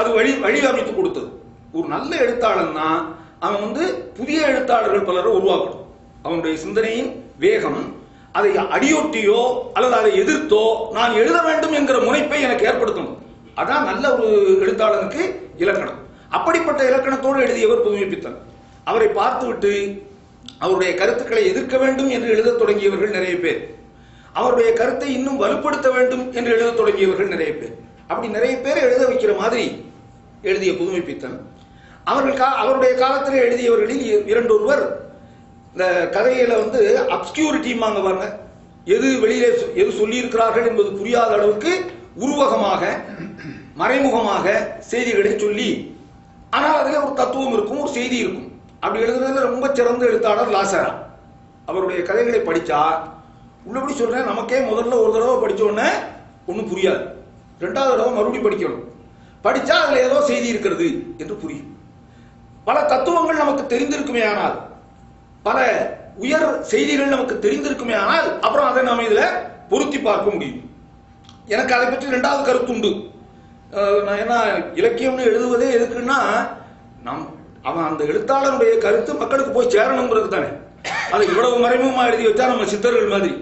அது வழி வழி அமைத்து கொடுத்தது. ஒரு நல்ல எழுத்தாளன்னா அவன் வந்து புதிய எழுத்தாளர்கள் பலரை உருவாக்கணும். அவனுடைய சிந்தனையின் வேகம் அதை அடியொட்டியோ அல்லது அதை எதிர்த்தோ நான் எழுத வேண்டும் என்கிற முனைப்பை எனக்கு ஏற்படுத்தணும். அதான் நல்ல ஒரு எழுத்தாளனுக்கு இலக்கணம். அப்படிப்பட்ட இலக்கணத்தோடு எழுதியவர் புதுமைப்பித்தன். அவரை பார்த்துவிட்டு அவருடைய கருத்துக்களை எதிர்க்க வேண்டும் என்று எழுதத் தொடங்கியவர்கள் நிறைய பேர். அவருடைய கருத்தை இன்னும் வலுப்படுத்த வேண்டும் என்று எழுதத் தொடங்கியவர்கள் நிறைய பேர். அப்படி நிறைய பேர் எழுத வைக்கிற மாதிரி எழுதிய புதுமை பித்தன் அவர்கள் கா அவருடைய காலத்தில் எழுதியவர்களில் இரண்டொருவர். இந்த கதையில வந்து அப்ஸ்கியூரிட்டிமாங்க பாருங்க. எது வெளியிலே எது சொல்லியிருக்கிறார்கள் என்பது புரியாத அளவுக்கு உருவகமாக மறைமுகமாக செய்திகளை சொல்லி ஆனால் அதில் ஒரு தத்துவம் இருக்கும் ஒரு செய்தி இருக்கும். அப்படி எழுதுறதுல ரொம்ப சிறந்த எழுத்தாளர் லாசரா. அவருடைய கதைகளை படிச்சா உள்ளபடி சொல்றேன் நமக்கே முதல்ல ஒரு தடவை படிச்ச உடனே ஒன்றும் புரியாது. ரெண்டாவது தடவை மறுபடியும் படிக்கணும். படிச்சா அதுல ஏதோ செய்தி இருக்கிறது என்று புரியும். பல தத்துவங்கள் நமக்கு தெரிந்திருக்குமே ஆனால் பல உயர் செய்திகள் நமக்கு தெரிந்திருக்குமே ஆனால் அப்புறம் அதை நாம் இதுல பொருத்தி பார்க்க முடியும். எனக்கு அதை பற்றி ரெண்டாவது கருத்து உண்டு. நான் என்ன இலக்கியம்னு எழுதுவதே எதுக்குன்னா நம் அவன் அந்த எழுத்தாளருடைய கருத்து மக்களுக்கு போய் சேரணுங்கிறது தானே. அதை இவ்வளவு மறைமுகமா எழுதி வச்சா நம்ம சித்தர்கள் மாதிரி.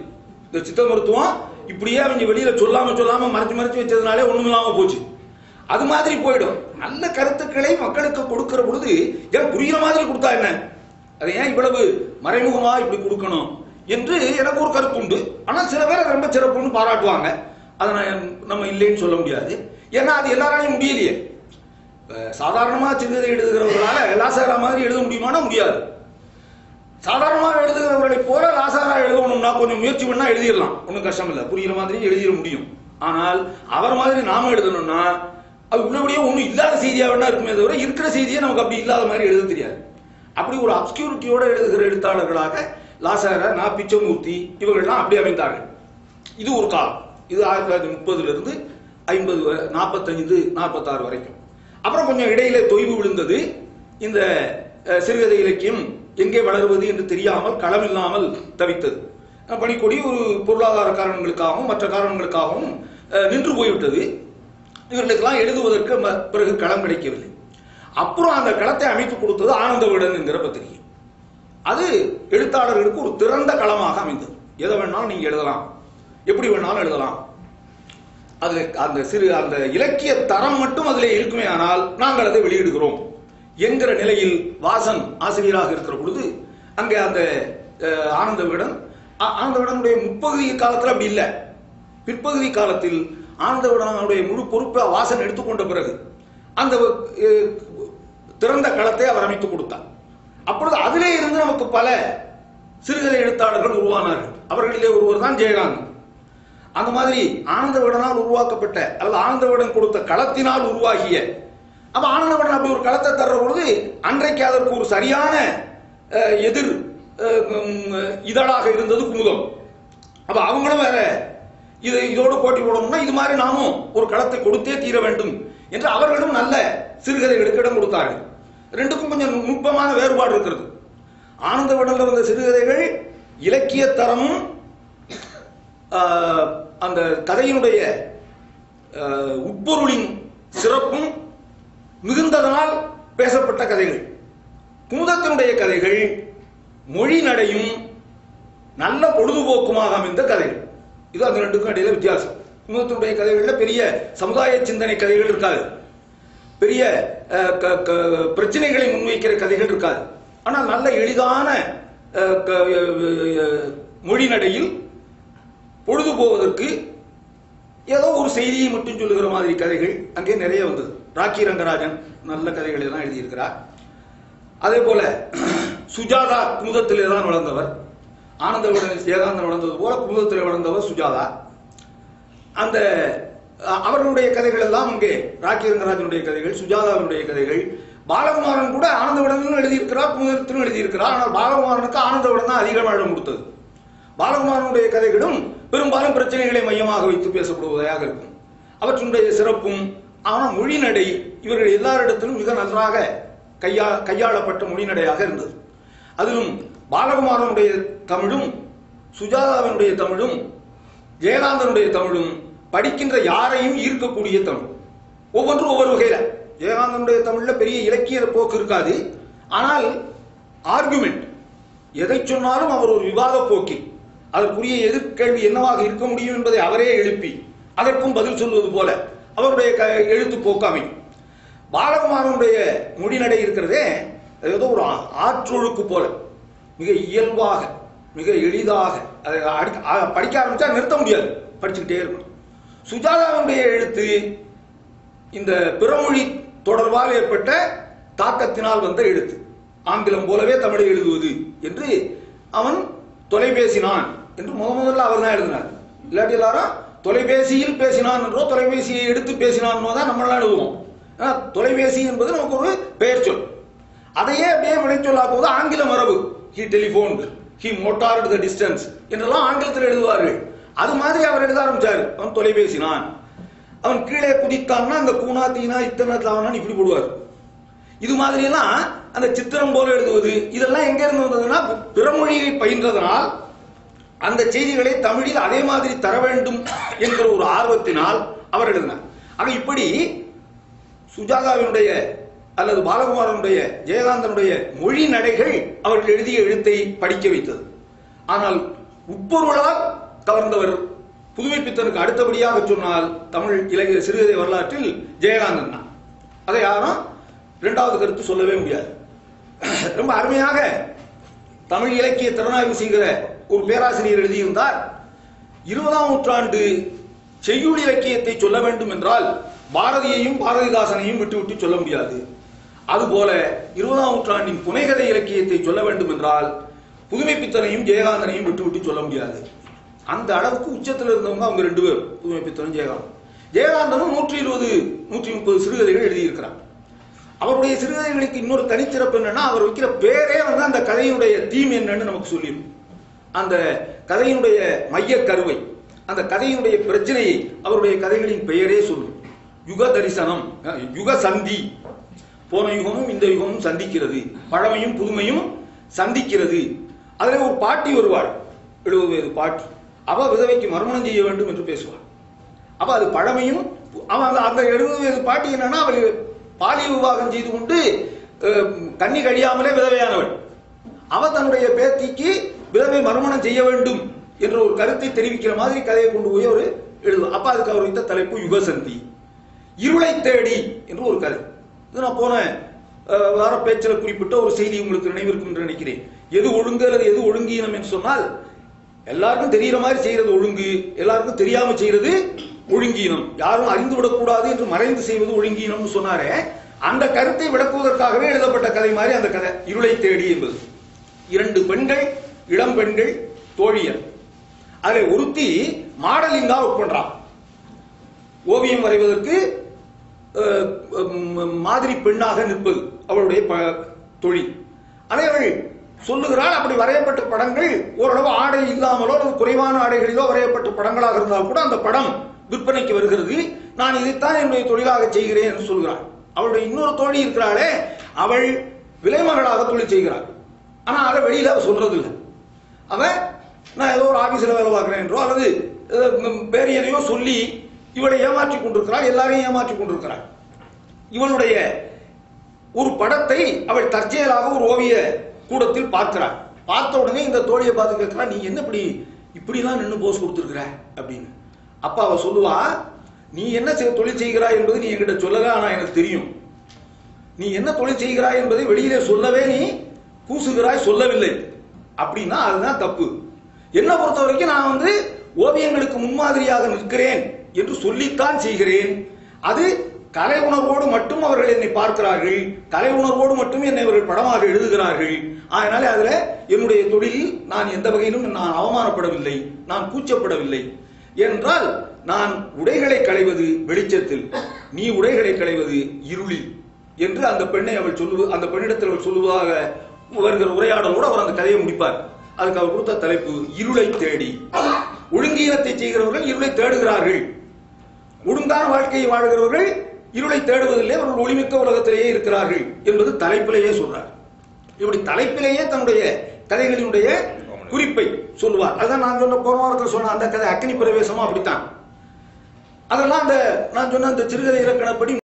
இந்த சித்த மருத்துவம் இப்படியே அவங்க வெளியில சொல்லாம சொல்லாம மறைச்சு மறைச்சு வச்சதுனாலே ஒண்ணும் இல்லாம போச்சு. அது மாதிரி போயிடும். நல்ல கருத்துக்களை மக்களுக்கு கொடுக்கிற பொழுது ஏன் புரியுற மாதிரி கொடுத்தா என்ன? அதை ஏன் இவ்வளவு மறைமுகமா இப்படி கொடுக்கணும்? என்று எனக்கு ஒரு கருத்து உண்டு. ஆனா சில பேர் ரொம்ப சிறப்புன்னு பாராட்டுவாங்க. அதை நான் நம்ம இல்லைன்னு சொல்ல முடியாது. ஏன்னா அது எல்லாராலையும் முடியலையே. சாதாரணமாக சாதாரணமா சிறுகதை எழுதுகிறவர்களால லாசாரா மாதிரி எழுத முடியுமானா முடியாது. சாதாரணமாக எழுதுகிறவர்களை போல லாசாரா எழுதணும்னா கொஞ்சம் முயற்சி பண்ணா எழுதிடலாம். ஒன்றும் கஷ்டம் இல்லை புரியுற மாதிரி எழுதிட முடியும். ஆனால் அவர் மாதிரி நாம எழுதணும்னா அது உள்ளபடியே ஒன்றும் இல்லாத செய்தியாக வேணா இருக்குமே தவிர இருக்கிற செய்தியை நமக்கு அப்படி இல்லாத மாதிரி எழுத தெரியாது. அப்படி ஒரு அப்ஸ்கியூரிட்டியோட எழுதுகிற எழுத்தாளர்களாக லாசார நா பிச்சமூர்த்தி இவர்கள்லாம் அப்படி அமைந்தார்கள். இது ஒரு காலம். இது ஆயிரத்தி தொள்ளாயிரத்தி முப்பதுல இருந்து ஐம்பது நாற்பத்தைந்து நாற்பத்தாறு வரைக்கும். அப்புறம் கொஞ்சம் இடையில தொய்வு விழுந்தது இந்த சிறுகதை இலக்கியம் எங்கே வளருவது என்று தெரியாமல் களமில்லாமல் தவித்தது. பணிக்கொடி பனிக்கொடி ஒரு பொருளாதார காரணங்களுக்காகவும் மற்ற காரணங்களுக்காகவும் நின்று போய்விட்டது. இவர்களுக்கெல்லாம் எழுதுவதற்கு ம- பிறகு களம் கிடைக்கவில்லை. அப்புறம் அந்த களத்தை அமைத்து கொடுத்தது ஆனந்த விகடன் என்கிற பத்திரிகை. அது எழுத்தாளர்களுக்கு ஒரு திறந்த களமாக அமைந்தது. எதை வேணாலும் நீங்க எழுதலாம். எப்படி வேணாலும் எழுதலாம். அது அந்த சிறு அந்த இலக்கிய தரம் மட்டும் அதிலே இருக்குமே ஆனால் நாங்கள் அதை வெளியிடுகிறோம். என்கிற நிலையில் வாசன் ஆசிரியராக இருக்கிற பொழுது அங்கே அந்த ஆனந்த விகடன் ஆனந்த விகடனுடைய முற்பகுதி காலத்தில் அப்படி இல்லை. பிற்பகுதி காலத்தில் ஆனந்த விகடனுடைய முழு பொறுப்பை வாசன் எடுத்துக்கொண்ட பிறகு அந்த திறந்த களத்தை அவர் அமைத்து கொடுத்தார். அப்பொழுது அதிலே இருந்து நமக்கு பல சிறுகதை எழுத்தாளர்கள் உருவானார்கள். அவர்களிலே ஒருவர் தான் ஜெயகாந்த். அந்த மாதிரி ஆனந்த விகடனால் உருவாக்கப்பட்ட அல்லது ஆனந்த விகடன் கொடுத்த களத்தினால் உருவாகிய அப்ப ஆனந்த அப்படி ஒரு களத்தை தர்ற பொழுது அன்றைக்கு அதற்கு ஒரு சரியான எதிர் இதழாக இருந்தது குமுதம். அப்ப அவங்களும் வேற இது இதோடு போட்டி போடணும்னா இது மாதிரி நாமும் ஒரு களத்தை கொடுத்தே தீர வேண்டும் என்று அவர்களும் நல்ல சிறுகதைகளுக்கு இடம் கொடுத்தார்கள். ரெண்டுக்கும் கொஞ்சம் நுட்பமான வேறுபாடு இருக்கிறது. ஆனந்த வந்த சிறுகதைகள் இலக்கிய தரமும் அந்த கதையினுடைய உட்பொருளின் சிறப்பும் மிகுந்ததனால் பேசப்பட்ட கதைகள். குமுதத்தினுடைய கதைகள் மொழி நடையும் நல்ல பொழுதுபோக்குமாக அமைந்த கதைகள். இது அந்த ரெண்டுக்கும் இடையில வித்தியாசம். குமுதத்தினுடைய கதைகளில் பெரிய சமுதாய சிந்தனை கதைகள் இருக்காது. பெரிய க- க- பிரச்சனைகளை முன்வைக்கிற கதைகள் இருக்காது. ஆனால் நல்ல எளிதான க- மொழி நடையில் பொழுது போவதற்கு ஏதோ ஒரு செய்தியை மட்டும் சொல்லுகிற மாதிரி கதைகள் அங்கே நிறைய வந்தது. ராக்கி ரங்கராஜன் நல்ல கதைகளை எல்லாம் எழுதியிருக்கிறார். அதே போல சுஜாதா குமுதத்திலே தான் வளர்ந்தவர். ஆனந்தவுடன் ஏகாந்தன் வளர்ந்தது போல குமுதத்திலே வளர்ந்தவர் சுஜாதா. அந்த அவர்களுடைய கதைகள் எல்லாம் இங்கே ராக்கி ரங்கராஜனுடைய கதைகள் சுஜாதாவினுடைய கதைகள். பாலகுமாரன் கூட ஆனந்தவுடனும் எழுதியிருக்கிறார் குமுதத்திலும் எழுதியிருக்கிறார். ஆனால் பாலகுமாரனுக்கு ஆனந்தவுடன் தான் அதிக இடம் கொடுத்தது. பாலகுமாரனுடைய கதைகளும் பெரும்பாலும் பிரச்சனைகளை மையமாக வைத்து பேசப்படுவதாக இருக்கும். அவற்றினுடைய சிறப்பும் ஆனால் மொழிநடை இவர்கள் எல்லாரிடத்திலும் மிக நன்றாக கையா கையாளப்பட்ட மொழிநடையாக இருந்தது. அதிலும் பாலகுமாரனுடைய தமிழும் சுஜாதாவினுடைய தமிழும் ஜெயகாந்தனுடைய தமிழும் படிக்கின்ற யாரையும் ஈர்க்கக்கூடிய தமிழ். ஒவ்வொன்றும் ஒவ்வொரு வகையில். ஜெயகாந்தனுடைய தமிழில் பெரிய இலக்கிய போக்கு இருக்காது. ஆனால் ஆர்குமெண்ட் எதை சொன்னாலும் அவர் ஒரு விவாத போக்கில். அதற்குரிய எதிர்கேள்வி என்னவாக இருக்க முடியும் என்பதை அவரே எழுப்பி அதற்கும் பதில் சொல்வது போல அவருடைய க- எழுத்து போக்கு அமையும். பாலகுமாரனுடைய முடிநடை இருக்கிறதே அது ஏதோ ஒரு ஆற்றொழுக்கு போல. மிக இயல்பாக மிக எளிதாக அதை அடி- படிக்க ஆரம்பித்தா நிறுத்த முடியாது. படிச்சுக்கிட்டே இருக்கணும். சுஜாதாவுடைய எழுத்து இந்த பிறமொழி தொடர்பால் ஏற்பட்ட தாக்கத்தினால் வந்த எழுத்து. ஆங்கிலம் போலவே தமிழை எழுதுவது என்று அவன் தொலைபேசினான் என்று முத முதல்ல அவர் தான் எழுதினார். இல்லாட்டி எல்லாரும் தொலைபேசியில் பேசினான் என்றோ தொலைபேசியை எடுத்து பேசினான் தான் நம்மளாம் எழுதுவோம். தொலைபேசி என்பது நமக்கு ஒரு பெயர் சொல். அதையே அப்படியே வினைச்சொல்லாக்குவது ஆங்கில மரபு. He telephone he motored the distance என்றெல்லாம் ஆங்கிலத்தில் எழுதுவார்கள். அது மாதிரி அவர் எழுத ஆரம்பிச்சார். அவன் தொலைபேசினான். அவன் கீழே குதித்தான்னா அந்த கூனா தீனா இத்தனை தாவனான் இப்படி போடுவார். இது மாதிரி எல்லாம் அந்த சித்திரம் போல எழுதுவது இதெல்லாம் எங்க இருந்து வந்ததுன்னா பிறமொழியை பயின்றதனால் அந்த செய்திகளை தமிழில் அதே மாதிரி தர வேண்டும் என்கிற ஒரு ஆர்வத்தினால் அவர் எழுதினார். ஆக இப்படி சுஜாதாவினுடைய அல்லது பாலகுமாரனுடைய ஜெயகாந்தனுடைய மொழி நடைகள் அவர்கள் எழுதிய எழுத்தை படிக்க வைத்தது. ஆனால் உட்பொருளால் கவர்ந்தவர் புதுமைப்பித்தனுக்கு அடுத்தபடியாக சொன்னால் தமிழ் இலக்கிய சிறுகதை வரலாற்றில் ஜெயகாந்தன் தான். அதை யாரும் இரண்டாவது கருத்து சொல்லவே முடியாது. ரொம்ப அருமையாக தமிழ் இலக்கிய திறனாய்வு செய்கிற ஒரு பேராசிரியர் எழுதியிருந்தார். இருபதாம் நூற்றாண்டு செய்யுள் இலக்கியத்தை சொல்ல வேண்டும் என்றால் பாரதியையும் பாரதிதாசனையும் விட்டுவிட்டு சொல்ல முடியாது. அதுபோல இருபதாம் நூற்றாண்டின் புனைகதை இலக்கியத்தை சொல்ல வேண்டும் என்றால் புதுமைப்பித்தனையும் ஜெயகாந்தனையும் விட்டுவிட்டு சொல்ல முடியாது. அந்த அளவுக்கு உச்சத்தில் இருந்தவங்க அவங்க ரெண்டு பேரும் புதுமைப்பித்தனும் ஜெயகாந்தன் ஜெயகாந்தனும் நூற்றி இருபது நூற்றி முப்பது சிறுகதைகள் எழுதியிருக்கிறான். அவருடைய சிறுகதைகளுக்கு இன்னொரு தனிச்சிறப்பு என்னன்னா அவர் வைக்கிற பேரே வந்து அந்த கதையினுடைய தீம் என்னன்னு நமக்கு சொல்லிடும். அந்த கதையினுடைய மைய கருவை அந்த கதையினுடைய பிரச்சனையை அவருடைய கதைகளின் பெயரே சொல்லும். யுக தரிசனம் யுக சந்தி. போன யுகமும் இந்த யுகமும் சந்திக்கிறது. பழமையும் புதுமையும் சந்திக்கிறது. அதில் ஒரு பாட்டி வருவாள். எழுபது வயது பாட்டி. அவ விதவைக்கு மறுமணம் செய்ய வேண்டும் என்று பேசுவாள். அப்ப அது பழமையும் அவன் அந்த- அந்த எழுபது வயது பாட்டி என்னன்னா அவள் பாலிய விவாகம் செய்து கொண்டு கண்ணி கழியாமலே விதவையானவள். அவ தன்னுடைய பேத்திக்கு விதவை மறுமணம் செய்ய வேண்டும் என்ற ஒரு கருத்தை தெரிவிக்கிற மாதிரி கதையை கொண்டு போய் அவர் எழுதும் அப்ப அதுக்கு அவர் வைத்த தலைப்பு யுகசந்தி. இருளை தேடி என்று ஒரு கதை. இது நான் போன வார பேச்சில் குறிப்பிட்ட ஒரு செய்தி உங்களுக்கு நினைவிருக்கும் என்று நினைக்கிறேன். எது ஒழுங்கு அல்லது எது ஒழுங்கீனம் என்று சொன்னால் எல்லாருக்கும் தெரிகிற மாதிரி செய்யறது ஒழுங்கு எல்லாருக்கும் தெரியாம செய்யறது ஒழுங்கீனம். யாரும் அறிந்து விடக்கூடாது என்று மறைந்து செய்வது ஒழுங்கீனம்னு சொன்னாரே அந்த கருத்தை விளக்குவதற்காகவே எழுதப்பட்ட கதை மாதிரி அந்த கதை. இருளை தேடி என்பது. இரண்டு பெண்கள் இளம் பெண்கள் தோழியர். அதில் ஒருத்தி மாடலிங்கா ஒர்க் பண்றான் ஓவியம் வரைவதற்கு மாதிரி பெண்ணாக நிற்பது அவளுடைய ப- தொழில். அதே அவள் சொல்லுகிறாள் அப்படி வரையப்பட்ட படங்கள் ஓரளவு ஆடை இல்லாமலோ அல்லது குறைவான ஆடைகளிலோ வரையப்பட்ட படங்களாக இருந்தால் கூட அந்த படம் விற்பனைக்கு வருகிறது. நான் இதைத்தான் என்னுடைய தொழிலாக செய்கிறேன் என்று சொல்கிறாள். அவளுடைய இன்னொரு தோழி இருக்கிறாளே அவள் விலைமகளாக தொழில் செய்கிறாள். ஆனால் அதை வெளியில் அவள் சொல்றது இல்லை அவன் நான் ஏதோ ஒரு ஆஃபீஸில் வேலை பார்க்குறேன் என்றோ அல்லது வேறு எதையோ சொல்லி இவளை ஏமாற்றி கொண்டிருக்கிறாள் எல்லாரையும் ஏமாற்றி கொண்டிருக்கிறாள். இவளுடைய ஒரு படத்தை அவள் தற்செயலாக ஒரு ஓவிய கூடத்தில் பார்க்கிறார். பார்த்த உடனே இந்த தோழியை பார்த்து கேட்கிறா நீ என்ன இப்படி இப்படிலாம் நின்று போஸ் கொடுத்துருக்குற? அப்படின்னு. அப்ப அவ சொல்லுவா நீ என்ன தொழில் செய்கிறாய் என்பது நீ என்கிட்ட சொல்லல ஆனா எனக்கு தெரியும். நீ என்ன தொழில் செய்கிறாய் என்பதை வெளியிலே சொல்லவே நீ கூசுகிறாய் சொல்லவில்லை. அப்படின்னா அதுதான் தப்பு. என்னை பொறுத்த வரைக்கும் நான் வந்து ஓவியங்களுக்கு முன்மாதிரியாக நிற்கிறேன் என்று சொல்லித்தான் செய்கிறேன். அது கலை உணர்வோடு மட்டும் அவர்கள் என்னை பார்க்கிறார்கள். கலை உணர்வோடு மட்டும் என்னை அவர்கள் படமாக எழுதுகிறார்கள். அதனால அதுல என்னுடைய தொழிலில் நான் எந்த வகையிலும் நான் அவமானப்படவில்லை. நான் கூச்சப்படவில்லை. என்றால் நான் உடைகளை களைவது வெளிச்சத்தில் நீ உடைகளை களைவது இருளில் என்று அந்த பெண்ணை அவள் சொல்லுவது அந்த பெண்ணிடத்தில் அவள் சொல்லுவதாக வருகிற உரையாடலோடு அவர் அந்த கதையை முடிப்பார். அதுக்கு அவர் கொடுத்த தலைப்பு இருளை தேடி. ஒழுங்கீனத்தை செய்கிறவர்கள் இருளை தேடுகிறார்கள். ஒழுங்கான வாழ்க்கையை வாழ்கிறவர்கள் இருளை தேடுவதில்லை அவர்கள் ஒளிமிக்க உலகத்திலேயே இருக்கிறார்கள் என்பது தலைப்பிலேயே சொல்றார். இப்படி தலைப்பிலேயே தன்னுடைய கதைகளினுடைய குறிப்பை சொல்லுவார். அதான் நான் சொன்ன போன வாரத்தில் சொன்ன அந்த கதை அக்னி பிரவேசமும் அப்படித்தான். அதெல்லாம் அந்த நான் சொன்ன அந்த சிறுகதை இலக்கணப்படி